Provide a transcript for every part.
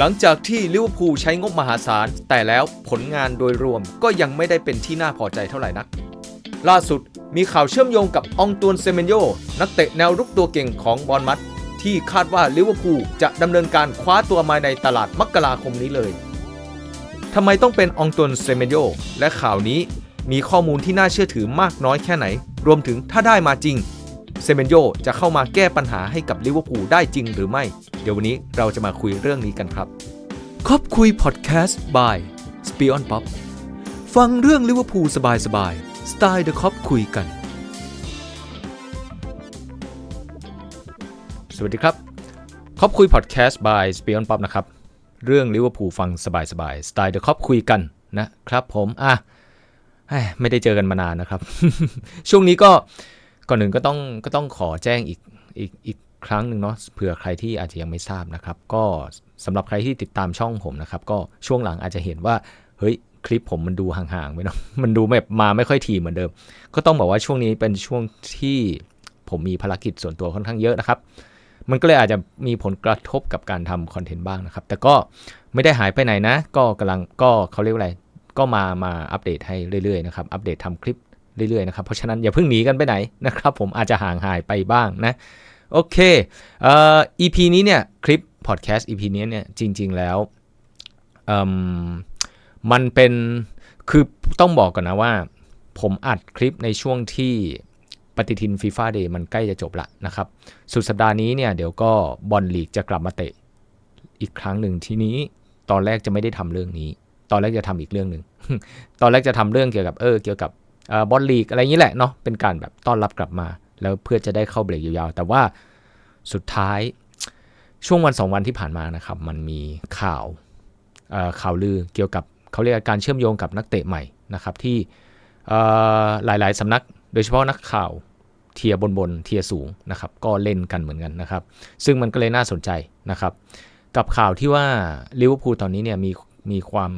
หลังจากที่ลิเวอร์พูลใช้งบมหาศาล แต่แล้วผลงานโดยรวมก็ยังไม่ได้เป็นที่น่าพอใจเท่าไหร่นัก ล่าสุดมีข่าวเชื่อมโยงกับองตวนเซเมนโย นักเตะแนวรุกตัวเก่งของบอลมัด ที่คาดว่าลิเวอร์พูลจะดำเนินการคว้าตัวมาในตลาดมกราคมนี้เลยทำไมต้องเป็นองตวนเซเมนโย และข่าวนี้มีข้อมูลที่น่าเชื่อถือมากน้อยแค่ไหน รวมถึงถ้าได้มาจริง เซเมนโยจะเข้ามาแก้ปัญหาให้กับลิเวอร์พูลได้จริงหรือไม่ เดี๋ยววันนี้เราจะมาคุยเรื่องนี้กันครับ ครอบคุยพอดแคสต์ by s p i o n Pop ฟังเรื่องลิเวอร์พูลสบายสบายสไตล์เดอะคอปคุยกัน สวัสดีครับครอบคุยพอดแคสต์ by s p i o n Pop นะครับ เรื่องลิเวอร์พูลฟังสบายสบายสไตล์เดอะคอปคุยกันนะครับผมอะไม่ได้เจอกันมานานนะครับ ช่วงนี้ก็ ก่อนหนึ่งก็ต้องก็ต้องขอแจ้งอีกอีกอีกครั้งหนึ่งเนาะเผื่อใครที่อาจจะยังไม่ทราบนะครับ ก็สำหรับใครที่ติดตามช่องผมนะครับ ก็ช่วงหลังอาจจะเห็นว่าเฮ้ยคลิปผมมันดูห่างๆไปเนาะมันดูแบบมาไม่ค่อยทีเหมือนเดิม ก็ต้องบอกว่าช่วงนี้เป็นช่วงที่ผมมีภารกิจส่วนตัวค่อนข้างเยอะนะครับ มันก็เลยอาจจะมีผลกระทบกับการทำคอนเทนต์บ้างนะครับ แต่ก็ไม่ได้หายไปไหนนะ ก็กำลังก็เขาเรียกว่าอะไร ก็มามาอัปเดตให้เรื่อยๆนะครับ อัปเดตทำคลิป เรื่อยๆนะครับ เพราะฉะนั้นอย่าเพิ่งหนีกันไปไหนนะครับ ผมอาจจะห่างหายไปบ้างนะ โอเคเอ่อ EP นี้เนี่ยคลิปพอดแคสต์ EP นี้เนี่ยจริง ๆ แล้วมมันเป็นคือต้องบอกก่อนนะว่า ผมอัดคลิปในช่วงที่ปฏิทินฟีฟ่าเดย์มันใกล้จะจบละนะครับ สุดสัปดาห์นี้เนี่ยเดี๋ยวก็บอลลีกจะกลับมาเตะอีกครั้งหนึ่งทีนี้ตอนแรกจะไม่ได้ทำเรื่องนี้ ตอนแรกจะทำอีกเรื่องหนึ่งตอนแรกจะทำเรื่องเกี่ยวกับเออเกี่ยวกับ บอลลีกอะไรอย่างนี้แหละเนาะเป็นการแบบต้อนรับกลับมา แล้วเพื่อจะได้เข้าเบรกยาวๆ แต่ว่าสุดท้ายช่วงวันสองวันที่ผ่านมานะครับมันมีข่าวข่าวลือเกี่ยวกับเขาเรียกการเชื่อมโยงกับนักเตะใหม่นะครับที่หลายๆสำนักโดยเฉพาะนักข่าวเทียร์บนเทียสูงนะครับก็เล่นกันเหมือนกันนะครับ ซึ่งมันก็เลยน่าสนใจนะครับ กับข่าวที่ว่าลิเวอร์พูลตอนนี้เนี่ยมีมีความ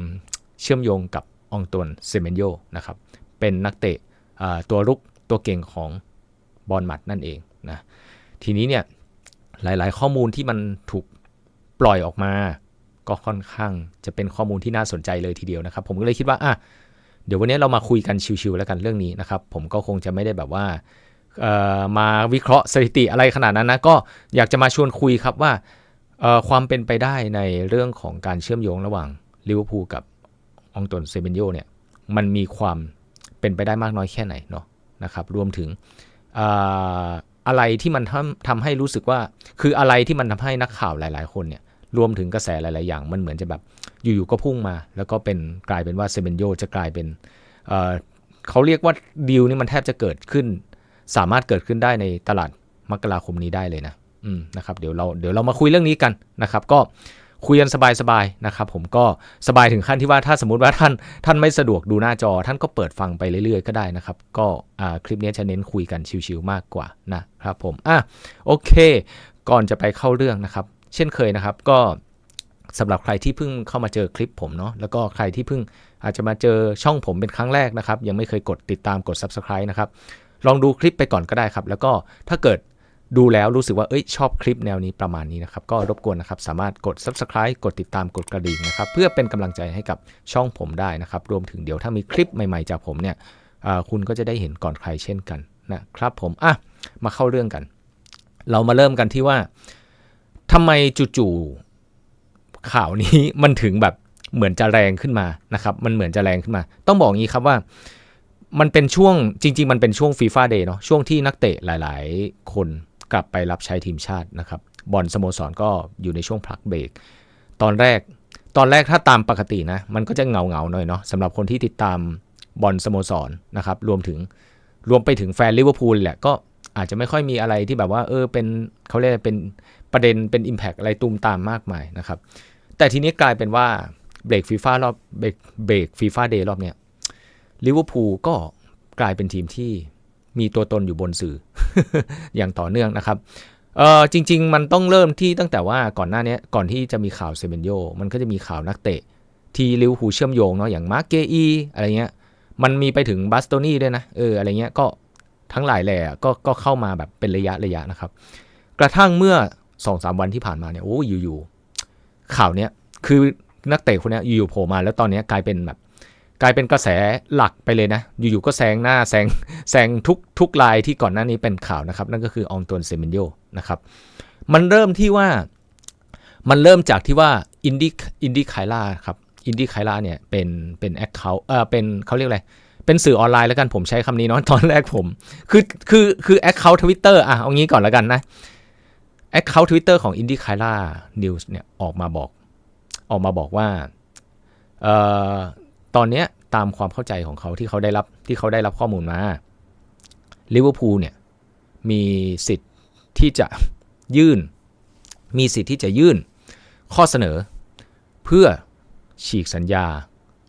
เชื่อมโยงกับองตวนเซเมนโยนะครับ เป็นนักเตะตัวรุกตัวเก่งของบอลมัดนั่นเองนะทีนี้เนี่ยหลายๆ ข้อมูลที่มันถูกปล่อยออกมา ก็ค่อนข้างจะเป็นข้อมูลที่น่าสนใจเลยทีเดียวนะครับ ผมก็เลยคิดว่าอะเดี๋ยววันนี้เรามาคุยกันชิวๆแล้วกันเรื่องนี้นะครับ ผมก็คงจะไม่ได้แบบว่ามาวิเคราะห์สถิติอะไรขนาดนั้นนะก็อยากจะมาชวนคุยครับว่าความเป็นไปได้ในเรื่องของการเชื่อมโยงระหว่างลิเวอร์พูลกับองตวนเซเบนโยเนี่ยมันมีความ เป็นไปได้มากน้อยแค่ไหนเนาะนะครับ รวมถึงออะไรที่มันทำทำให้รู้สึกว่า คืออะไรที่มันทำให้นักข่าวหลาย ๆ คนเนี่ยรวมถึงกระแสหลาย ๆ อย่าง มันเหมือนจะแบบอยู่ ๆ ก็พุ่งมา แล้วก็เป็นกลายเป็นว่าเซเบนโยจะกลายเป็นเเขาเรียกว่าดีลนี่มันแทบจะเกิดขึ้น สามารถเกิดขึ้นได้ในตลาดมกราคมนี้ได้เลยนะนะครับเดี๋ยวเราเดี๋ยวเรามาคุยเรื่องนี้กันนะครับ ก็ คุยกันสบายๆนะครับผมก็สบายถึงขั้นที่ว่าถ้าสมมติว่าท่านท่านไม่สะดวกดูหน้าจอ ท่านก็เปิดฟังไปเรื่อยๆ ก็ได้นะครับ ก็คลิปนี้จะเน้นคุยกันชิวๆมากกว่านะครับผมอะโอเค ก่อนจะไปเข้าเรื่องนะครับ เช่นเคยนะครับก็สำหรับใครที่เพิ่งเข้ามาเจอคลิปผมเนาะแล้วก็ใครที่เพิ่งอาจจะมาเจอช่องผมเป็นครั้งแรกนะครับ ยังไม่เคยกดติดตามกด Subscribe นะครับลองดูคลิปไปก่อนก็ได้ครับ แล้วก็ถ้าเกิด ดูแล้วรู้สึกว่าเอ้ยชอบคลิปแนวนี้ประมาณนี้นะครับ ก็รบกวนนะครับ สามารถกด Subscribe กดติดตามกดกระดิ่งนะครับ เพื่อเป็นกำลังใจให้กับช่องผมได้นะครับ รวมถึงเดี๋ยวถ้ามีคลิปใหม่ๆจากผมเนี่ยคุณก็จะได้เห็นก่อนใครเช่นกันนะครับผมอะมาเข้าเรื่องกัน เรามาเริ่มกันที่ว่าทำไมจู่ๆข่าวนี้มันถึงแบบเหมือนจะแรงขึ้นมานะครับ มันเหมือนจะแรงขึ้นมา ต้องบอกงี้ครับว่ามันเป็นช่วงจริง ๆ มันเป็นช่วงฟีฟ่าเดย์เนาะช่วงที่นักเตะหลาย ๆ คน กลับไปรับใช้ทีมชาตินะครับบอลสโมสรก็อยู่ในช่วงพักเบรกตอนแรกตอนแรกถ้าตามปกตินะ มันก็จะเงาเงาหน่อยเนาะสำหรับคนที่ติดตามบอลสโมสรนะครับรวมถึงรวมไปถึงแฟนลิเวอร์พูลแหละก็อาจจะไม่ค่อยมีอะไรที่แบบว่าเออเป็นเขาเรียกเป็นประเด็นเป็น Impact อะไรตูมตามมากมายนะครับ แต่ทีนี้กลายเป็นว่าเบรกฟีฟ่ารอบเบรกเบรกฟีฟ่าเดย์รอบเนี้ยลิเวอร์พูลก็กลายเป็นทีมที่ มีตัวตนอยู่บนสื่อ อย่างต่อเนื่องนะครับเออจริง ๆ มันต้องเริ่มที่ตั้งแต่ว่าก่อนหน้านี้ก่อนที่จะมีข่าวเซเบนโยมันก็จะมีข่าวนักเตะ ที่ลิวอร์พูเชื่อมโยงเนาะอย่างมาร์เกอีอะไรเงี้ยมันมีไปถึงบัสโตนี่ด้วยนะเอออะไรเงี้ยก็ทั้งหลายแหล่ก็ก็เข้ามาแบบเป็นระยะระยะนะครับ กระทั่งเมื่อ2อสวันที่ผ่านมาเนี่ยโอ้อยู่ๆข่าวเนี้ยคือนักเตะคนนี้อยู่ๆโผล่มาแล้วตอนนี้กลายเป็นแบบ กลายเป็นกระแสหลักไปเลยนะ อยู่ๆก็แซงหน้าแซงแซงทุกทุกลายที่ก่อนหน้านี้เป็นข่าวนะครับ นั่นก็คือองตวนเซมินโยนะครับ มันเริ่มที่ว่ามันเริ่มจากที่ว่าอินดี้อินดี้ไคล่าครับอินดี้ไคล่าเนี่ยเป็นเป็นแอคเคาท์เออเป็นเขาเรียกอะไรเป็นสื่อออนไลน์แล้วกันผมใช้คำนี้เนาะตอนแรกผม คือคือคือแอคเคาท์ทวิตเตอร์อะเอางี้ก่อนแล้วกันนะแอคเคาท์ทวิตเตอร์ของอินดี้ไคล่านิวส์เนี่ยออกมาบอก ออกมาบอกว่าเอ่อ ตอนเนี้ยตามความเข้าใจของเขาที่เขาได้รับที่เขาได้รับข้อมูลมาลิเวอร์พูลเนี่ยมีสิทธิ์ที่จะยื่น มีสิทธิ์ที่จะยื่นข้อเสนอ เพื่อฉีกสัญญา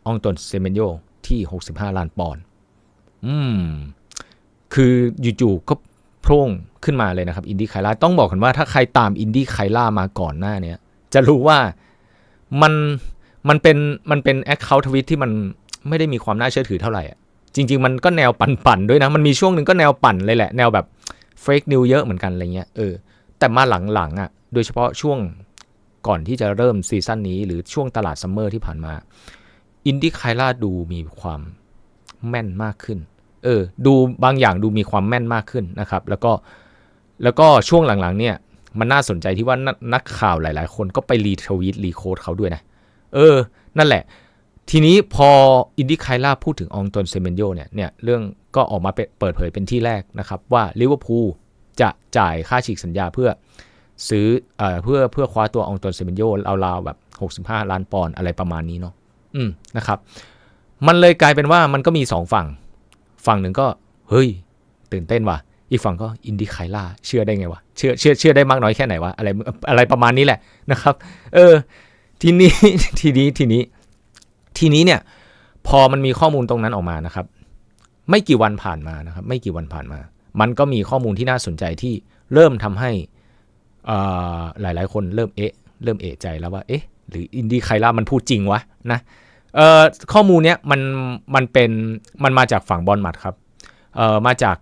องตนเซเมนโยที่ 65 ล้านปอนด์อืม คืออยู่ๆก็โพร่งขึ้นมาเลยนะครับ อินดี้ไคล่าต้องบอกกันว่าถ้าใครตามอินดี้ไคล่ามาก่อนหน้านี้จะรู้ว่ามัน มันเป็นมันเป็นแอคเคาท์ทวิตที่มันไม่ได้มีความน่าเชื่อถือเท่าไหร่จริง ๆ มันก็แนวปั่นๆด้วยนะ มันมีช่วงหนึ่งก็แนวปั่นเลยแหละ แนวแบบเฟกนิวเยอะเหมือนกันอะไรเงี้ยเออแต่มาหลังๆอะโดยเฉพาะช่วงก่อนที่จะเริ่มซีซั่นนี้ หรือช่วงตลาดซัมเมอร์ที่ผ่านมาอินดี้ไคล่าดูมีความแม่นมากขึ้น เออ ดูบางอย่างดูมีความแม่นมากขึ้นนะครับ แล้วก็แล้วก็ช่วงหลังๆเนี่ย มันน่าสนใจที่ว่านักข่าวหลายๆ คนก็ไปรีทวีตรีโค้ดเขาด้วยนะ เออ นั่นแหละ ทีนี้พออินดี้ไคล่าพูดถึงองตนเซเมนโยเนี่ยเนี่ยเรื่องก็ออกมาเปิดเผยเป็นที่แรกนะครับว่าลิเวอร์พูลจะจ่ายค่าฉีกสัญญาเพื่อซื้อเอ่อเพื่อเพื่อคว้าตัวองตนเซเมนโยราวๆแบบ 65 ล้านปอนด์อะไรประมาณนี้เนาะอืมนะครับ มันเลยกลายเป็นว่ามันก็มีสองฝั่ง ฝั่งหนึ่งก็เฮ้ย ตื่นเต้นว่ะอีกฝั่งก็อินดี้ไคล่าเชื่อได้ไงวะเชื่อเชื่อเชื่อได้มากน้อยแค่ไหนวะอะไรอะไรประมาณนี้แหละนะครับ เออ ทีนี้ทีนี้ทีนี้ทีนี้เนี่ยพอมันมีข้อมูลตรงนั้นออกมานะครับ ไม่กี่วันผ่านมานะครับ ไม่กี่วันผ่านมา มันก็มีข้อมูลที่น่าสนใจที่เริ่มทำให้หลายๆคนเริ่มเอ๊ะ เริ่มเอะใจแล้วว่าเอ๊ะหรืออินดี้ไคล่ามันพูดจริงวะนะข้อมูลเนี้ยมันมันเป็นมันมาจากฝั่งบอลมัดครับมาจาก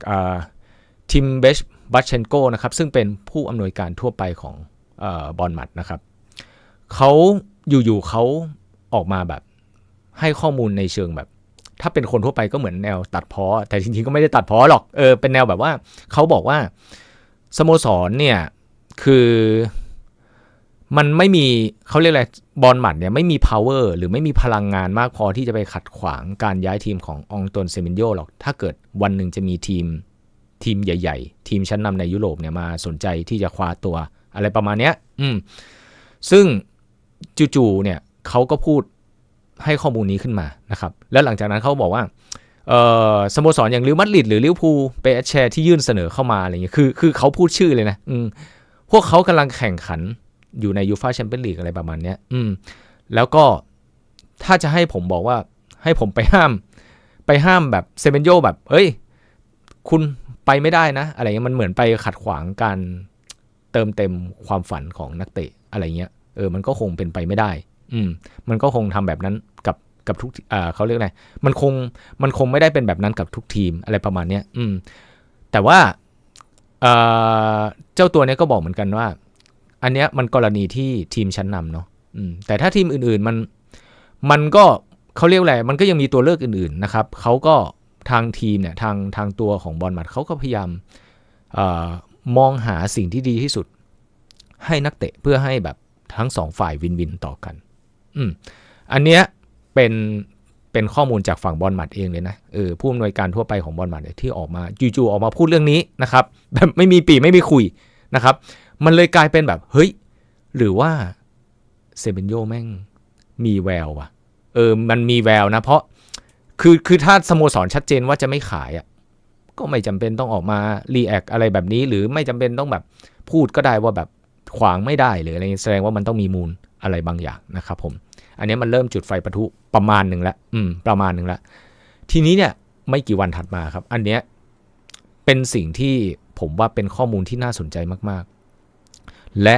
ทิมเบชบัชเชนโกนะครับซึ่งเป็นผู้อำนวยการทั่วไปของออบอลมัดนะครับ เขาอยู่ๆเขาออกมาแบบให้ข้อมูลในเชิงแบบ ถ้าเป็นคนทั่วไปก็เหมือนแนวตัดพ้อแต่จริงๆก็ไม่ได้ตัดพ้อหรอกเออเป็นแนวแบบว่าเขาบอกว่าสโมสรเนี่ยคือมันไม่มีเขาเรียกอะไรบอลหมัดเนี่ยไม่มี power หรือไม่มีพลังงานมากพอที่จะไปขัดขวางการย้ายทีมขององตนเซมินโยหรอกถ้าเกิดวันหนึ่งจะมีทีมทีมใหญ่ ๆ ทีมชั้นนำในยุโรปเนี่ยมาสนใจที่จะคว้าตัวอะไรประมาณเนี้ย อืม ซึ่ง จู่ๆเนี่ยเขาก็พูดให้ข้อมูลนี้ขึ้นมานะครับ แล้วหลังจากนั้นเขาบอกว่าสโมสรอย่างลิวมัดริดหรือลิวพูเปแชร์ที่ยื่นเสนอเข้ามาอะไรเงี้ยคือคือเขาพูดชื่อเลยนะอืพวกเขากำลังแข่งขันอยู่ในยูฟาแชมเปี้ยนลีกอะไรประมาณเนี้อืมแล้วก็ถ้าจะให้ผมบอกว่าให้ผมไปห้าม ไปห้ามแบบเซเมนโยแบบ เอ้ย คุณไปไม่ได้นะ อะไรเงี้ยมันเหมือนไปขัดขวางการเติมเต็มความฝันของนักเตะอะไรเงี้ย เออมันก็คงเป็นไปไม่ได้ อืม มันก็คงทำแบบนั้นกับกับทุกอ่าเขาเรียกไรมันคงมันคงไม่ได้เป็นแบบนั้นกับทุกทีมอะไรประมาณเนี้ยอืม แต่ว่าเอ่อเจ้าตัวเนี้ยก็บอกเหมือนกันว่า อันเนี้ยมันกรณีที่ทีมชั้นนำเนาะอืมแต่ถ้าทีมอื่นๆมันมันก็เขาเรียกอะไรมันก็ยังมีตัวเลือกอื่นๆนะครับเขาก็ทางทีมเนี่ยทางทางตัวของบอลมัดเขาก็พยายามอมองหาสิ่งที่ดีที่สุด ให้นักเตะเพื่อให้แบบ ทั้งสองฝ่ายวินวินต่อกัน อืมอันเนี้ยเป็นเป็นข้อมูลจากฝั่งบอลหมัดเองเลยนะเออผู้อำนวยการทั่วไปของบอลหมัดที่ออกมาจู่ๆออกมาพูดเรื่องนี้นะครับ แบบไม่มีปีไม่มีคุยนะครับ มันเลยกลายเป็นแบบเฮ้ย หรือว่าเซเบนโยแม่งมีแววว่ะ เออ มันมีแววนะ เพราะคือคือถ้าสโมสรชัดเจนว่าจะไม่ขายอะ่ะก็ไม่จำเป็นต้องออกมารีแอคอะไรแบบนี้ หรือไม่จำเป็นต้องแบบพูดก็ได้ว่าแบบ ขวางไม่ได้หรืออะไรแสดงว่ามันต้องมีมูลอะไรบางอย่างนะครับผมอันนี้มันเริ่มจุดไฟประทุประมาณหนึ่งแล้วอืมประมาณหนึ่งแล้วทีนี้เนี่ยไม่กี่วันถัดมาครับ อันเนี้ยเป็นสิ่งที่ผมว่าเป็นข้อมูลที่น่าสนใจมาก ๆ และ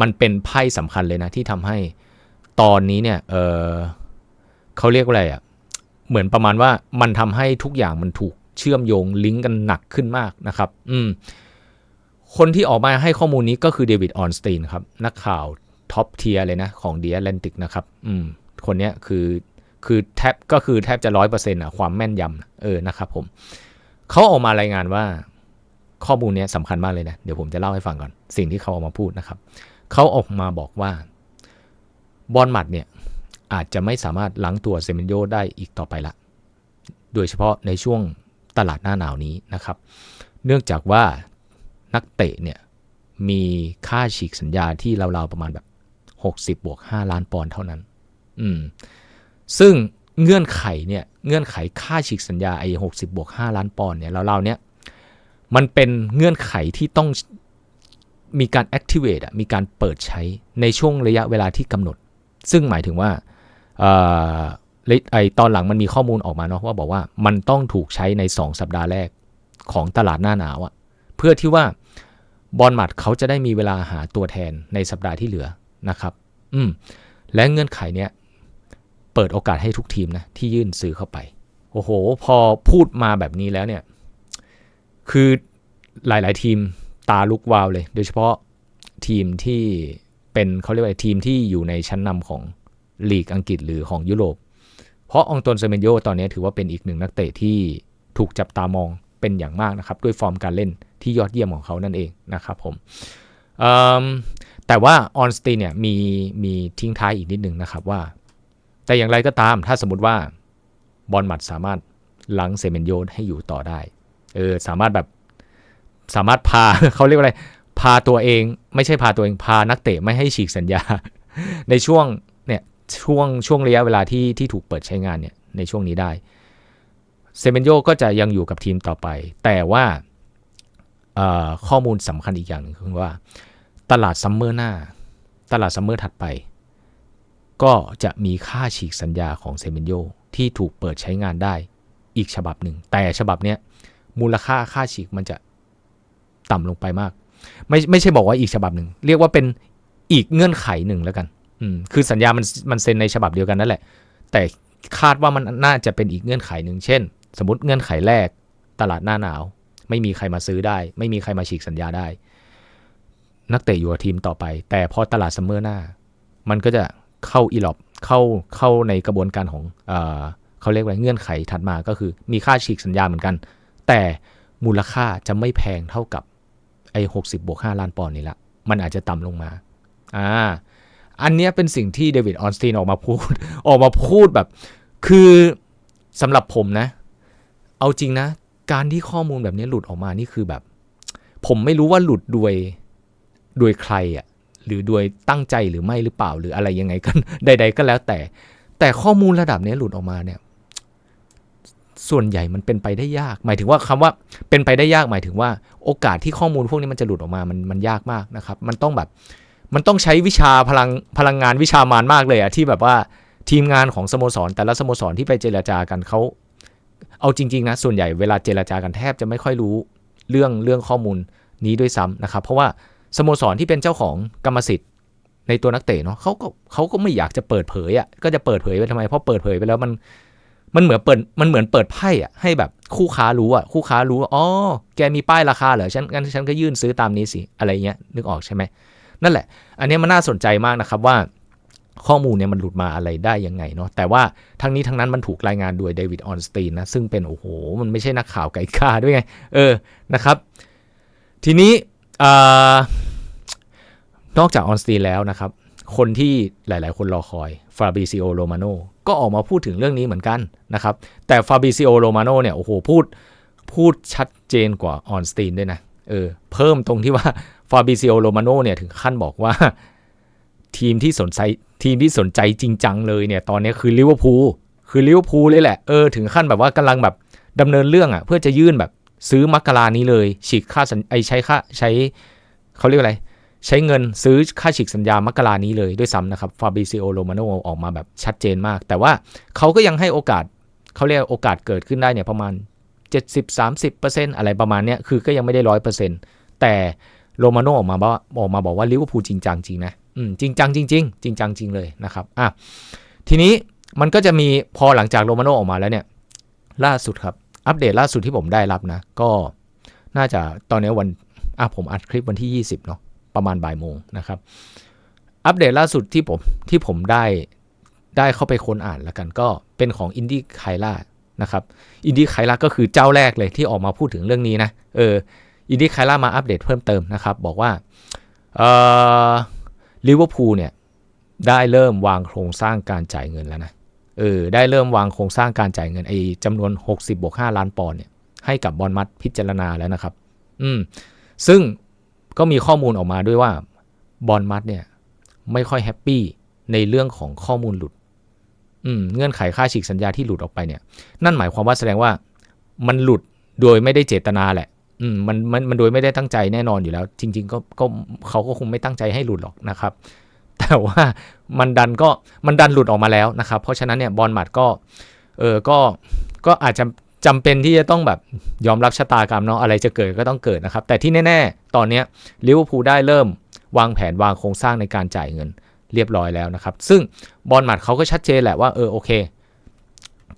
มันเป็นไพ่สำคัญเลยนะที่ทำให้ตอนนี้เนี่ยเออเขาเรียกว่าอะไรอะ่ะเหมือนประมาณว่ามันทำให้ทุกอย่างมันถูกเชื่อมโยงลิงก์กันหนักขึ้นมากนะครับ อืม คนที่ออกมาให้ข้อมูลนี้ก็คือเดวิดออนสตีนครับ นักข่าวท็อปเทียร์เลยนะของ The Atlantic นะครับ อืม คนนี้คือคือแทบก็คือแทบจะร้อยเปอร์เซ็นต์อะความแม่นยำเออนะครับผมเขาออกมารายงานว่าข้อมูลนี้สำคัญมากเลยนะ เดี๋ยวผมจะเล่าให้ฟังก่อน สิ่งที่เขาออกมาพูดนะครับ เขาออกมาบอกว่าบอลหมัดเนี่ยอาจจะไม่สามารถล้างตัวเซมินโยได้อีกต่อไปละ โดยเฉพาะในช่วงตลาดหน้าหนาวนี้นะครับ เนื่องจากว่า นักเตะเนี่ยมีค่าฉีกสัญญาที่ราวๆประมาณแบบ 60 บวก 5 ล้านปอนด์เท่านั้น อืม ซึ่งเงื่อนไขเนี่ย เงื่อนไขค่าฉีกสัญญาไอ้หกสิบวก5ล้านปอนด์เนี่ยราวๆเนี้ยมันเป็นเงื่อนไขที่ต้องมีการ activate มีการเปิดใช้ในช่วงระยะเวลาที่กำหนด ซึ่งหมายถึงว่าไอตอนหลังมันมีข้อมูลออกมาเนาะว่าบอกว่ามันต้องถูกใช้ใน 2 สัปดาห์แรกของตลาดหน้าหนาวอะเพื่อที่ว่า บอลมัดเขาจะได้มีเวลาหาตัวแทนในสัปดาห์ที่เหลือนะครับ อืมและเงื่อนไขเนี้ยเปิดโอกาสให้ทุกทีมนะที่ยื่นซื้อเข้าไป โอ้โห พอพูดมาแบบนี้แล้วเนี่ย คือหลาย ๆ ทีมตาลุกวาวเลย โดยเฉพาะทีมที่เป็นเขาเรียกว่าทีมที่อยู่ในชั้นนำของลีกอังกฤษหรือของยุโรป เพราะองตนเซเมนโยตอนนี้ถือว่าเป็นอีกหนึ่งนักเตะที่ถูกจับตามองเป็นอย่างมากนะครับ ด้วยฟอร์มการเล่น ที่ยอดเยี่ยมของเขานั่นเองนะครับผมแต่ว่าออนสตีเนี่ยมีมีทิ้งท้ายอีกนิดหนึ่งนะครับว่า แต่อย่างไรก็ตามถ้าสมมติว่าบอลหมัดสามารถหลังเซเมนโยให้อยู่ต่อได้เออสามารถแบบสามารถพาเขาเรียกว่าอะไร พาตัวเอง ไม่ใช่พาตัวเองพานักเตะไม่ให้ฉีกสัญญา ในช่วงเนี่ยช่วงช่วงระยะเวลาที่ที่ถูกเปิดใช้งานเนี่ยในช่วงนี้ได้เซเมนโยก็จะยังอยู่กับทีมต่อไป แต่ว่า ข้อมูลสำคัญอีกอย่างนึงคือว่า ตลาดซัมเมอร์หน้า ตลาดซัมเมอร์ถัดไป ก็จะมีค่าฉีกสัญญาของเซเมนโยที่ถูกเปิดใช้งานได้อีกฉบับหนึ่ง แต่ฉบับเนี้ยมูลค่าค่าฉีกมันจะต่ำลงไปมาก ไม่ไม่ใช่บอกว่าอีกฉบับหนึ่ง เรียกว่าเป็นอีกเงื่อนไขหนึ่งแล้วกันอืมคือสัญญามันมันเซ็นในฉบับเดียวกันนั่นแหละ แต่คาดว่ามันน่าจะเป็นอีกเงื่อนไขหนึ่งเช่น สมมติเงื่อนไขแรกตลาดหน้าหนาว ไม่มีใครมาซื้อได้ ไม่มีใครมาฉีกสัญญาได้ นักเตะอยู่กับทีมต่อไป แต่พอตลาดซัมเมอร์หน้า มันก็จะเข้าอีล็อปเข้าเข้าในกระบวนการของเออเขาเรียกว่าเงื่อนไขถัดมาก็คือมีค่าฉีกสัญญาเหมือนกัน แต่มูลค่าจะไม่แพงเท่ากับไอ้หกสิบบวกห้าล้านปอนด์นี่ละมันอาจจะต่ำลงมาอ่าอันนี้เป็นสิ่งที่เดวิดออนสตีนออกมาพูด ออกมาพูดแบบ คือสำหรับผมนะ เอาจริงนะ การที่ข้อมูลแบบนี้หลุดออกมานี่คือแบบ ผมไม่รู้ว่าหลุดโด้วยด้วยใครอะ่ะหรือโดยตั้งใจหรือไม่หรือเปล่า หรืออะไรยังไงกันใด ๆ ก็แล้วแต่ แต่ข้อมูลระดับนี้หลุดออกมาเนี่ย ส่วนใหญ่มันเป็นไปได้ยาก หมายถึงว่าคำว่าเป็นไปได้ยากหมายถึงว่า โอกาสที่ข้อมูลพวกนี้มันจะหลุดออกมามันมันยากมากนะครับ มันต้องแบบ มันต้องใช้วิชาพลังพลังงานวิชามานมากเลยอะที่แบบว่าทีมงานของสโมสร แต่ละสโมสรที่ไปเจรจากันเขา เอาจริงๆนะส่วนใหญ่เวลาเจรจากันแทบจะไม่ค่อยรู้เรื่องเรื่องข้อมูลนี้ด้วยซ้ำนะครับเพราะว่าสโมสรที่เป็นเจ้าของกรรมสิทธิ์ในตัวนักเตะเนาะเขาก็เขาก็ไม่อยากจะเปิดเผยอะ่ะก็จะเปิดเผยไปทำไมเพราะเปิดเผยไปแล้วมันมันเหมือนเปิดมันเหมือนเปิดไพ่อะให้แบบคู่ค้ารู้อะคู่ค้ารู้ว่าอ๋อแกมีป้ายราคาเหรอฉันงั้นฉันก็ยื่นซื้อตามนี้สิอะไรเงี้ยนึกออกใช่ไหมนั่นแหละ อันนี้มันน่าสนใจมากนะครับว่า ข้อมูลเนี่ยมันหลุดมาอะไรได้ยังไงเนาะแต่ว่าทั้งนี้ทั้งนั้นมันถูกรายงานโดยเดวิดออนสตีนนะ ซึ่งเป็นโอ้โห มันไม่ใช่นักข่าวไก่กาด้วยไง เออนะครับ ทีนี้นอกจากออนสตีนแล้วนะครับ คนที่หลาย ๆ คนรอคอยฟาบิซิโอโรมาโนก็ออกมาพูดถึงเรื่องนี้เหมือนกันนะครับ แต่ฟาบิซิโอโรมาโนเนี่ยโอ้โหพูดพูดชัดเจนกว่าออนสตีนด้วยนะเออเพิ่มตรงที่ว่าฟาบิซิโอโรมาโนเนี่ยถึงขั้นบอกว่า ทีมที่สนใจทีมที่สนใจจริงจังเลยเนี่ยตอนนี้คือลิเวอร์พูลคือลิเวอร์พูลเลยแหละเออถึงขั้นแบบว่ากำลังแบบดำเนินเรื่องอะ่ะ เพื่อจะยื่นแบบซื้อมักกะลานี้เลย ฉีกค่าสัญไอใช้ค่าใช้เขาเรียกอะไร ใช้เงินซื้อค่าฉีกสัญญามักกรานี้เลยด้วยซ้ำนะครับฟาบิซิโอโรมาโนออกมาแบบชัดเจนมาก แต่ว่าเขาก็ยังให้โอกาสเขาเรียกโอกาสเกิดขึ้นได้เนี่ยประมาณ 70-30%อะไรประมาณเนี้ยคือก็ยังไม่ได้ร้อยเปอร์เซ็นต์แต่โรมาโนออกมาบอกออกมาบอกว่าลิเวอร์พูลจริงจังจริงนะ จริงจังจริงจริงจริงจังจริงเลยนะครับอะทีนี้มันก็จะมีพอหลังจากโรมาโนออกมาแล้วเนี่ย ล่าสุดครับ อัปเดตล่าสุดที่ผมได้รับนะ ก็น่าจะตอนนี้วันอะผมอัดคลิปวันที่ 20เนาะประมาณบ่ายโมงนะครับ อัปเดตล่าสุดที่ผมที่ผมได้ได้เข้าไปค้นอ่านแล้วกันก็เป็นของอินดี้ไคล่านะครับอินดี้ไคล่าก็คือเจ้าแรกเลยที่ออกมาพูดถึงเรื่องนี้นะเอออินดี้ไคล่ามาอัปเดตเพิ่มเติมนะครับ บอกว่าเออ ลิเวอร์พูลเนี่ยได้เริ่มวางโครงสร้างการจ่ายเงินแล้วนะเออได้เริ่มวางโครงสร้างการจ่ายเงินไอ้จำนวน 60บวก5ล้านปอนด์เนี่ยให้กับบอลมัดพิจารณาแล้วนะครับ อืมซึ่งก็มีข้อมูลออกมาด้วยว่าบอลมัดเนี่ยไม่ค่อยแฮปปี้ในเรื่องของข้อมูลหลุด อืมเงื่อนไขค่าฉีกสัญญาที่หลุดออกไปเนี่ย นั่นหมายความว่าแสดงว่ามันหลุดโดยไม่ได้เจตนาแหละ อืมมันมันมันโดยไม่ได้ตั้งใจแน่นอนอยู่แล้ว จริง ๆ ก็ก็เขาก็คงไม่ตั้งใจให้หลุดหรอกนะครับ แต่ว่ามันดันก็มันดันหลุดออกมาแล้วนะครับ เพราะฉะนั้นเนี่ยบอลมัดก็เออก็ก็อาจจะจำเป็นที่จะต้องแบบยอมรับชะตากรรมเนาะอะไรจะเกิดก็ต้องเกิดนะครับ แต่ที่แน่ ๆ ตอนนี้ลิเวอร์พูลได้เริ่มวางแผนวางโครงสร้างในการจ่ายเงินเรียบร้อยแล้วนะครับ ซึ่งบอลหมัดเขาก็ชัดเจนแหละว่าเออโอเค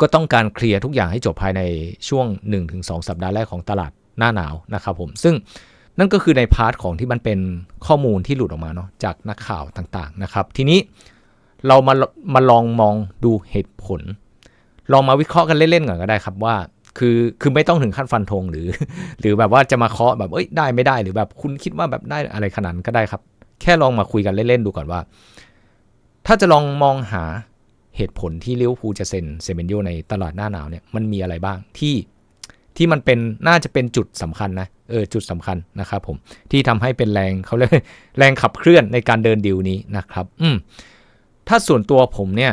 ก็ต้องการเคลียร์ทุกอย่างให้จบภายในช่วง 1-2 สัปดาห์แรกของตลาด หน้าหนาวนะครับผมซึ่งนั่นก็คือในพาร์ทของที่มันเป็นข้อมูลที่หลุดออกมาเนาะจากนักข่าวต่างๆนะครับ ทีนี้เรามามาลองมองดูเหตุผล ลองมาวิเคราะห์กันเล่นๆก่อนก็ได้ครับว่า คือคือไม่ต้องถึงขั้นฟันธงหรือ หรือแบบว่าจะมาเคาะแบบเอ้ยได้ไม่ได้หรือแบบคุณคิดว่าแบบได้อะไรขนาดก็ได้ครับ แค่ลองมาคุยกันเล่นๆดูก่อนว่า ถ้าจะลองมองหาเหตุผลที่ลิเวอร์พูลจะเซ็นเซเมนโยในตลาดหน้าหนาวเนี่ยมันมีอะไรบ้างที่ ที่มันเป็นน่าจะเป็นจุดสำคัญนะเออจุดสำคัญนะครับผมที่ทำให้เป็นแรงเขาเรียกแรงขับเคลื่อนในการเดินดิวนี้นะครับ อืมถ้าส่วนตัวผมเนี่ย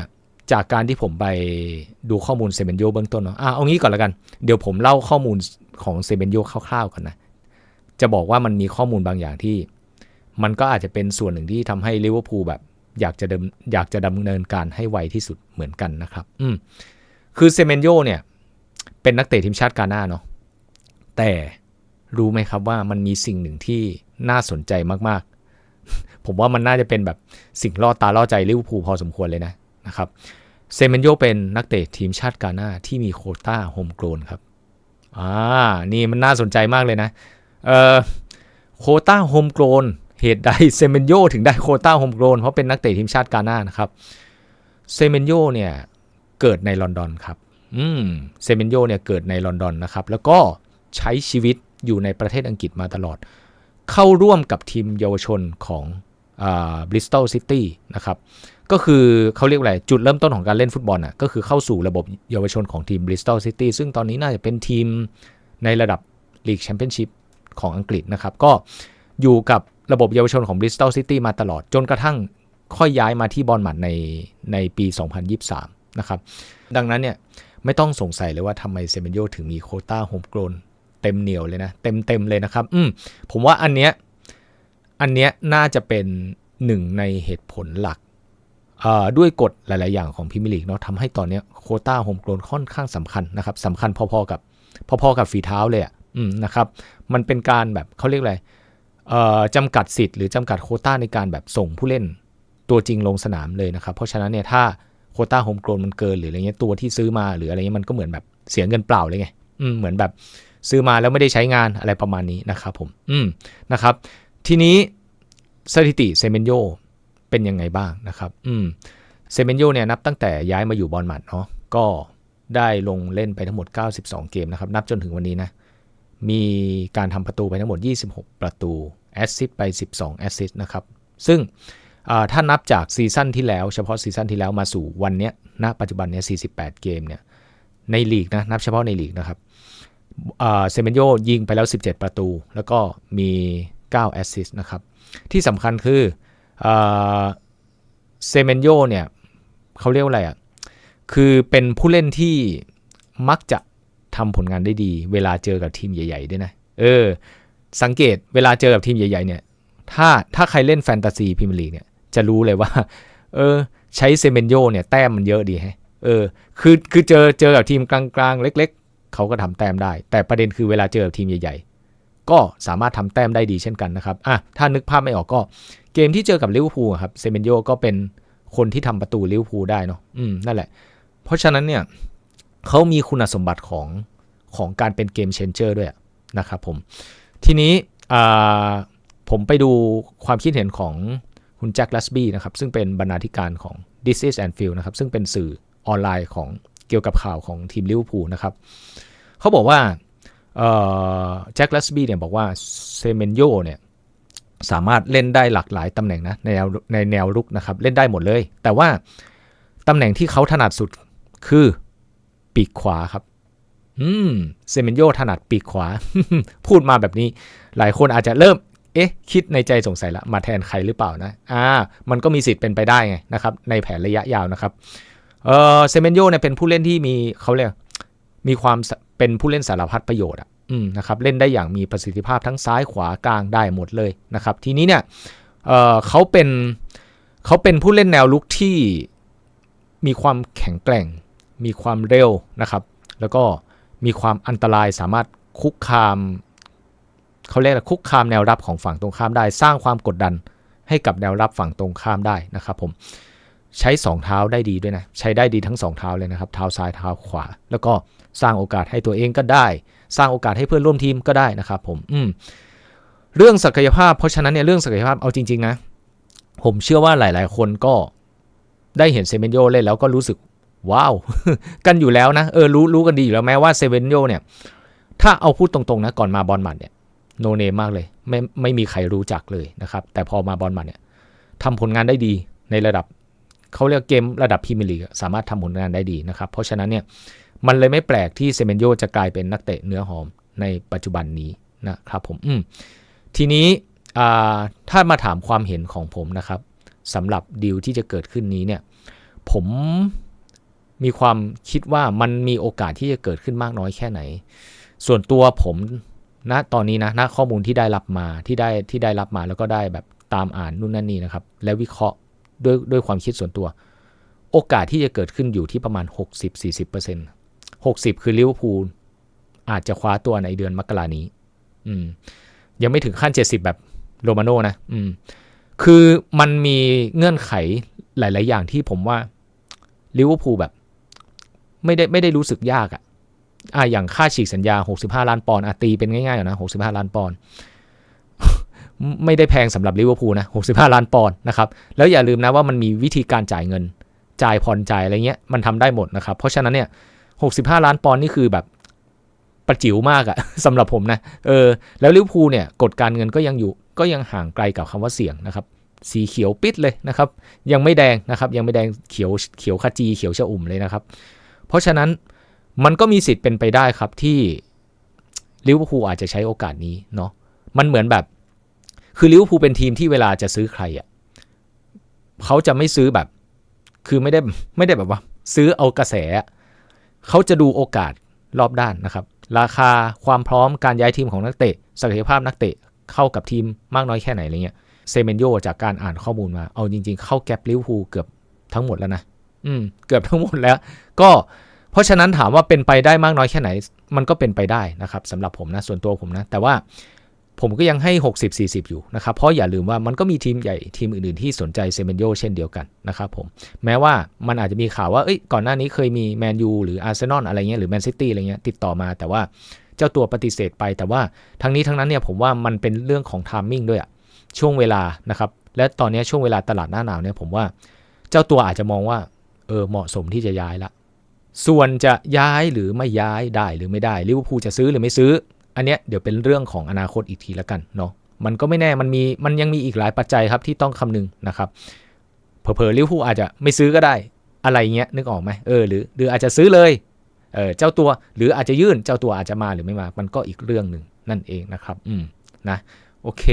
จากการที่ผมไปดูข้อมูลเซเมนโยเบื้องต้นเนาะอะเอางี้ก่อนละกัน เดี๋ยวผมเล่าข้อมูลของเซเมนโยคร่าวๆก่อนนะ จะบอกว่ามันมีข้อมูลบางอย่างที่ มันก็อาจจะเป็นส่วนหนึ่งที่ทำให้ลิเวอร์พูลแบบ อยากจะดำอยากจะดำเนินการให้ไวที่สุดเหมือนกันนะครับ อืมคือเซเมนโยเนี่ย เป็นนักเตะทีมชาติกาหน้าเนาะแต่รู้ไหมครับว่ามันมีสิ่งหนึ่งที่น่าสนใจมากๆ ผมว่ามันน่าจะเป็นแบบสิ่งล่อตาล่อใจลิเวอร์พูลพอสมควรเลยนะนะครับเซเมนโยเป็นนักเตะทีมชาติกาหน้าที่มีโคต้าโฮมโกลนครับอ่านี่มันน่าสนใจมากเลยนะเอ่อโคต้าโฮมโกลนเหตุใดเซเมนโยถึงได้โคต้าโฮมโกลนเพราะเป็นนักเตะทีมชาติกาหน้านะครับเซเมนโยเนี่ยเกิดในลอนดอนครับ อืมเซเมนโยเนี่ยเกิดในลอนดอนนะครับ แล้วก็ใช้ชีวิตอยู่ในประเทศอังกฤษมาตลอด เข้าร่วมกับทีมเยาวชนของบริสตอลซิตี้นะครับ ก็คือเขาเรียกอะไร จุดเริ่มต้นของการเล่นฟุตบอลอะก็คือเข้าสู่ระบบเยาวชนของทีมบริสตอลซิตี้ซึ่งตอนนี้น่าจะเป็นทีมในระดับลีกแชมเปี้ยนชิพของอังกฤษนะครับ ก็อยู่กับระบบเยาวชนของบริสตอลซิตี้มาตลอด จนกระทั่งค่อยย้ายมาที่บอลหมัดในในปี 2023 นะครับ ดังนั้นเนี่ย ไม่ต้องสงสัยเลยว่าทำไมเซเมนโยถึงมีโคต้าโฮมโกลนเต็มเหนียวเลยนะ เต็มเต็มเลยนะครับ อืมผมว่าอันเนี้ยอันเนี้ยน่าจะเป็นหนึ่งในเหตุผลหลักด้วยกฎหลาย ๆ อย่างของพิมิลีกเนาะทำให้ตอนนี้โคต้าโฮมโกลนค่อนข้างสำคัญนะครับสำคัญพอ ๆ กับพอ ๆ กับฝีเท้าเลยอะนะครับ มันเป็นการแบบเขาเรียกอะไรจำกัดสิทธิ์หรือจำกัดโคต้าในการแบบส่งผู้เล่นตัวจริงลงสนามเลยนะครับ เพราะฉะนั้นเนี่ยถ้า โคต้าโฮมโกลนมันเกินหรืออะไรเงี้ยตัวที่ซื้อมาหรืออะไรเงี้ยมันก็เหมือนแบบเสียเงินเปล่าเลยไงอืมเหมือนแบบซื้อมาแล้วไม่ได้ใช้งานอะไรประมาณนี้นะครับผมอืมนะครับ ทีนี้สถิติเซเมนโยเป็นยังไงบ้างนะครับอืมเซเมนโยเนี่ยนับตั้งแต่ย้ายมาอยู่บอลมัดเนาะก็ได้ลงเล่นไปทั้งหมด 92 เกมนะครับ นับจนถึงวันนี้นะ มีการทำประตูไปทั้งหมด 26 ประตู แอสซิสไป 12 แอสซิสนะครับ ซึ่ง ถ้านับจากซีซั่นที่แล้ว เฉพาะซีซั่นที่แล้วมาสู่วันนี้ณปัจจุบันเนี้ย48 เกมเนี่ยในลีกนะนับเฉพาะในลีกนะครับเซเมนโยยิงไปแล้ว 17 ประตู แล้วก็มี9แอสซิสต์นะครับที่สำคัญคือเซเมนโยเนี่ยเขาเรียกว่าอะไรอะคือเป็นผู้เล่นที่มักจะทำผลงานได้ดี เวลาเจอกับทีมใหญ่ๆด้วยนะเออสังเกตเวลาเจอกับทีมใหญ่ๆเนี่ยถ้าถ้าใครเล่นแฟนตาซีพรีเมียร์ลีกเนี่ย จะรู้เลยว่า เออ ใช้เซเมนโยเนี่ยแต้มมันเยอะดีฮะเออ คือคือเจอเจอกับทีมกลางๆ เล็ก ๆ เขาก็ทำแต้มได้ แต่ประเด็นคือเวลาเจอทีมใหญ่ ๆ ก็สามารถทำแต้มได้ดีเช่นกันนะครับอะถ้านึกภาพไม่ออกก็ เกมที่เจอกับลิเวอร์พูลครับเซเมนโยก็เป็นคนที่ทำประตูลิเวอร์พูลได้เนาะอืมนั่นแหละ เพราะฉะนั้นเนี่ยเขามีคุณสมบัติของของการเป็นเกมเชนเจอร์ด้วยนะครับผม ทีนี้ผมไปดูความคิดเห็นของ คุณแจ็คลัสบี้นะครับซึ่งเป็นบรรณาธิการของ This is Anfield นะครับซึ่งเป็นสื่อออนไลน์ของเกี่ยวกับข่าวของทีมลิเวอร์พูลนะครับเขาบอกว่าแจ็คลัสบี้เนี่ยบอกว่าเซเมนโยเนี่ยสามารถเล่นได้หลากหลายตำแหน่งนะในแนวในแนวรุกนะครับเล่นได้หมดเลย แต่ว่าตำแหน่งที่เขาถนัดสุดคือปีกขวาครับ อืมเซเมนโยถนัดปีกขวา พูดมาแบบนี้ หลายคนอาจจะเริ่ม เอ๊ะ คิดในใจสงสัยละ มาแทนใครหรือเปล่านะ อ่า มันก็มีสิทธิ์เป็นไปได้ไงนะครับ ในแผนระยะยาวนะครับ เออเซเมนโยเนี่ยเป็นผู้เล่นที่มีเขาเรียก มีความเป็นผู้เล่นสารพัดประโยชน์อะ อืม นะครับ เล่นได้อย่างมีประสิทธิภาพทั้งซ้ายขวากลางได้หมดเลยนะครับ ทีนี้เนี่ย เออเขาเป็นเขาเป็นผู้เล่นแนวลุกที่มีความแข็งแกร่ง มีความเร็วนะครับ แล้วก็มีความอันตรายสามารถคุกคาม เขาเรียกคุกคามแนวรับของฝั่งตรงข้ามได้ สร้างความกดดันให้กับแนวรับฝั่งตรงข้ามได้นะครับผมใช้ 2 เท้าได้ดีด้วยนะ ใช้ได้ดีทั้ง 2 เท้าเลยนะครับเท้าซ้ายเท้าขวา แล้วก็สร้างโอกาสให้ตัวเองก็ได้ สร้างโอกาสให้เพื่อนร่วมทีมก็ได้นะครับผมอืมเรื่องศักยภาพเพราะฉะนั้นเนี่ยเรื่องศักยภาพเอาจริง ๆ นะ ผมเชื่อว่าหลาย ๆ คนก็ได้เห็นเซเมนโยเล่นแล้วก็รู้สึกว้าว กันอยู่แล้วนะเออรู้รู้กันดีอยู่แล้วแม้ว่าเซเวนโยเนี่ยถ้าเอาพูดตรง ๆ นะ ก่อนมาบอลมัดเนี่ย โนเนมมากเลย ไม่ไม่มีใครรู้จักเลยนะครับ แต่พอมาบอลมัดเนี่ยทำผลงานได้ดีในระดับเขาเรียกเกมระดับพรีเมียร์ลีกสามารถทำผลงานได้ดีนะครับ เพราะฉะนั้นเนี่ยมันเลยไม่แปลกที่เซเมนโยจะกลายเป็นนักเตะเนื้อหอมในปัจจุบันนี้นะครับผมอืมทีนี้ถ้ามาถามความเห็นของผมนะครับสำหรับดีลที่จะเกิดขึ้นนี้เนี่ยผมมีความคิดว่ามันมีโอกาสที่จะเกิดขึ้นมากน้อยแค่ไหน ส่วนตัวผม ณนะตอนนี้นะณข้อมูลที่ได้รับมาที่ได้ที่ได้รับมาแล้วก็ได้แบบตามอ่านนู่นนั่นนี่นะครับ และวิเคราะห์ด้วยด้วยความคิดส่วนตัว โอกาสที่จะเกิดขึ้นอยู่ที่ประมาณ 60-40% 60 คือลิเวอร์พูลอาจจะคว้าตัวในเดือนมกรานี้ อืม ยังไม่ถึงขั้น 70 แบบโรมาโน่นะ อืม คือมันมีเงื่อนไขหลาย ๆ อย่างที่ผมว่าลิเวอร์พูลแบบ ไม่ได้ไม่ได้รู้สึกยากอะ่ะ อะอย่างค่าฉีกสัญญา 65 ล้านปอนด์อะตีเป็นง่ายๆนะ 65 ล้านปอนด์ไม่ได้แพงสำหรับลิเวอร์พูลนะ 65 ล้านปอนด์นะครับ แล้วอย่าลืมนะว่ามันมีวิธีการจ่ายเงิน จ่ายผ่อนจ่ายอะไรเงี้ย มันทำได้หมดนะครับ เพราะฉะนั้นเนี่ย 65 ล้านปอนด์นี่คือแบบประจิ๋วมากอะสำหรับผมนะ เออ แล้วลิเวอร์พูลเนี่ยกฎการเงินก็ยังอยู่ ก็ยังห่างไกลกับคำว่าเสี่ยงนะครับ สีเขียวปิดเลยนะครับ ยังไม่แดงนะครับ ยังไม่แดงเขียวเขียวขจีเขียวชะอุ่มเลยนะครับ เพราะฉะนั้น มันก็มีสิทธิ์เป็นไปได้ครับที่ลิเวอร์พูลอาจจะใช้โอกาสนี้เนาะมันเหมือนแบบ คือลิเวอร์พูลเป็นทีมที่เวลาจะซื้อใครอะ่ะเขาจะไม่ซื้อแบบ คือไม่ได้ไม่ได้แบบว่า ซื้อเอากระแส เขาจะดูโอกาสรอบด้านนะครับ ราคาความพร้อมการย้ายทีมของนักเตะศักยภาพนักเตะเข้ากับทีมมากน้อยแค่ไหนอะไรเงี้ยเซเมนโยจากการอ่านข้อมูลมา เอาจริง ๆ เข้าแกลบลิเวอร์พูลเกือบทั้งหมดแล้วนะ อืม เกือบทั้งหมดแล้ว ก็ เพราะฉะนั้นถามว่าเป็นไปได้มากน้อยแค่ไหน มันก็เป็นไปได้นะครับสำหรับผมนะส่วนตัวผมนะ แต่ว่าผมก็ยังให้ 60-40 อยู่นะครับ เพราะอย่าลืมว่ามันก็มีทีมใหญ่ทีมอื่นๆที่สนใจเซเมนโยเช่นเดียวกันนะครับผมแม้ว่ามันอาจจะมีข่าวว่าเอ้ยก่อนหน้านี้เคยมีแมนยูหรืออาร์เซนอลอะไรเงี้ยหรือแมนซิตี้อะไรเงี้ยติดต่อมา แต่ว่าเจ้าตัวปฏิเสธไป แต่ว่าทั้งนี้ทั้งนั้นเนี่ยผมว่ามันเป็นเรื่องของทามมิ่งด้วยอะช่วงเวลานะครับและตอนนี้ช่วงเวลาตลาดหน้าหนาวเนี่ยผมว่า เจ้าตัวอาจจะมองว่าเออเหมาะสมที่จะย้ายละ ส่วนจะย้ายหรือไม่ย้ายได้หรือไม่ได้ลิเวอร์พูลจะซื้อหรือไม่ซื้อ อันเนี้ยเดี๋ยวเป็นเรื่องของอนาคตอีกทีละกันเนาะมันก็ไม่แน่มันมีมันยังมีอีกหลายปัจจัยครับที่ต้องคำนึงนะครับเผลอๆลิเวอร์พูลอาจจะไม่ซื้อก็ได้อะไรเงี้ยนึกออกไหมเออหรือหรืออาจจะซื้อเลยเออเจ้าตัวหรืออาจจะยื่นเจ้าตัวอาจจะมาหรือไม่มา มันก็อีกเรื่องหนึ่งนั่นเองนะครับอืมนะโอเค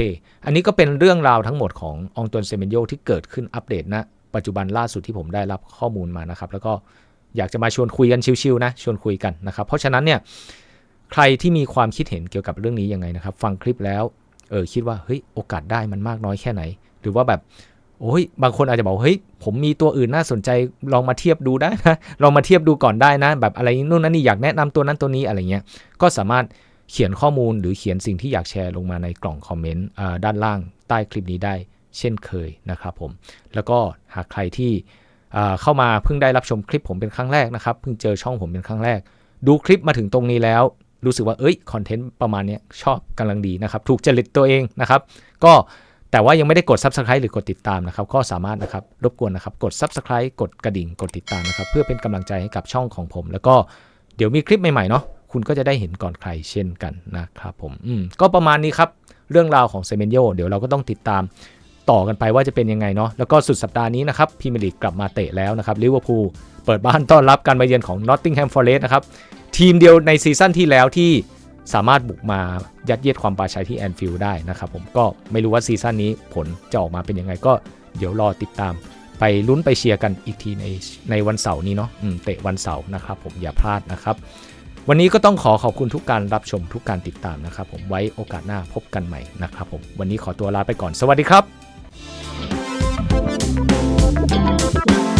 อันนี้ก็เป็นเรื่องราวทั้งหมดขององตวนเซเมนโยที่เกิดขึ้นอัปเดตนะปัจจุบันล่าสุดที่ผมได้รับข้อมูลมานะครับ แล้วก็ อยากจะมาชวนคุยกันชิวๆนะชวนคุยกันนะครับ เพราะฉะนั้นเนี่ยใครที่มีความคิดเห็นเกี่ยวกับเรื่องนี้ยังไงนะครับ ฟังคลิปแล้วเออคิดว่าเฮ้ยโอกาสได้มันมากน้อยแค่ไหน หรือว่าแบบโอ้ยบางคนอาจจะบอกเฮ้ยผมมีตัวอื่นน่าสนใจลองมาเทียบดูได้นะลองมาเทียบดูก่อนได้นะ แบบอะไรนู่นนั่นนี่อยากแนะนำตัวนั้นตัวนี้อะไรเงี้ยก็สามารถเขียนข้อมูลหรือเขียนสิ่งที่อยากแชร์ลงมาในกล่องคอมเมนต์ด้านล่างใต้คลิปนี้ได้ เช่นเคยนะครับผมแล้วก็หากใครที่ เข้ามาเพิ่งได้รับชมคลิปผมเป็นครั้งแรกนะครับ เพิ่งเจอช่องผมเป็นครั้งแรก ดูคลิปมาถึงตรงนี้แล้ว รู้สึกว่าเอ้ยคอนเทนต์ประมาณนี้ชอบกำลังดีนะครับ ถูกจริตตัวเองนะครับ ก็แต่ว่ายังไม่ได้กด Subscribe หรือกดติดตามนะครับ ก็สามารถนะครับรบกวนนะครับ กด Subscribe กดกระดิ่งกดติดตามนะครับ เพื่อเป็นกำลังใจให้กับช่องของผม แล้วก็เดี๋ยวมีคลิปใหม่ๆเนาะคุณก็จะได้เห็นก่อนใครเช่นกันนะครับผมอืมก็ประมาณนี้ครับเรื่องราวของเซเมนโยเดี๋ยวเราก็ต้องติดตาม ต่อกันไปว่าจะเป็นยังไงเนาะแล้วก็สุดสัปดาห์นี้นะครับพรีเมียร์ลีกกลับมาเตะแล้วนะครับลิเวอร์พูลเปิดบ้านต้อนรับการมาเยือนของนอตติงแฮมฟอร์เรสต์นะครับทีมเดียวในซีซั่นที่แล้วที่สามารถบุกมายัดเยียดความปราชัยที่แอนฟิลด์ได้นะครับผมก็ไม่รู้ว่าซีซั่นนี้ผลจะออกมาเป็นยังไงก็เดี๋ยวรอติดตาม ไปลุ้นไปเชียร์กันอีกทีในในวันเสาร์นี้เนาะเตะวันเสาร์นะครับผมอย่าพลาดนะครับ วันนี้ก็ต้องขอขอบคุณทุกการรับชมทุกการติดตามนะครับผมไว้โอกาสหน้าพบกันใหม่นะครับผมวันนี้ขอตัวลาไปก่อนสวัสดีครับ Thank you.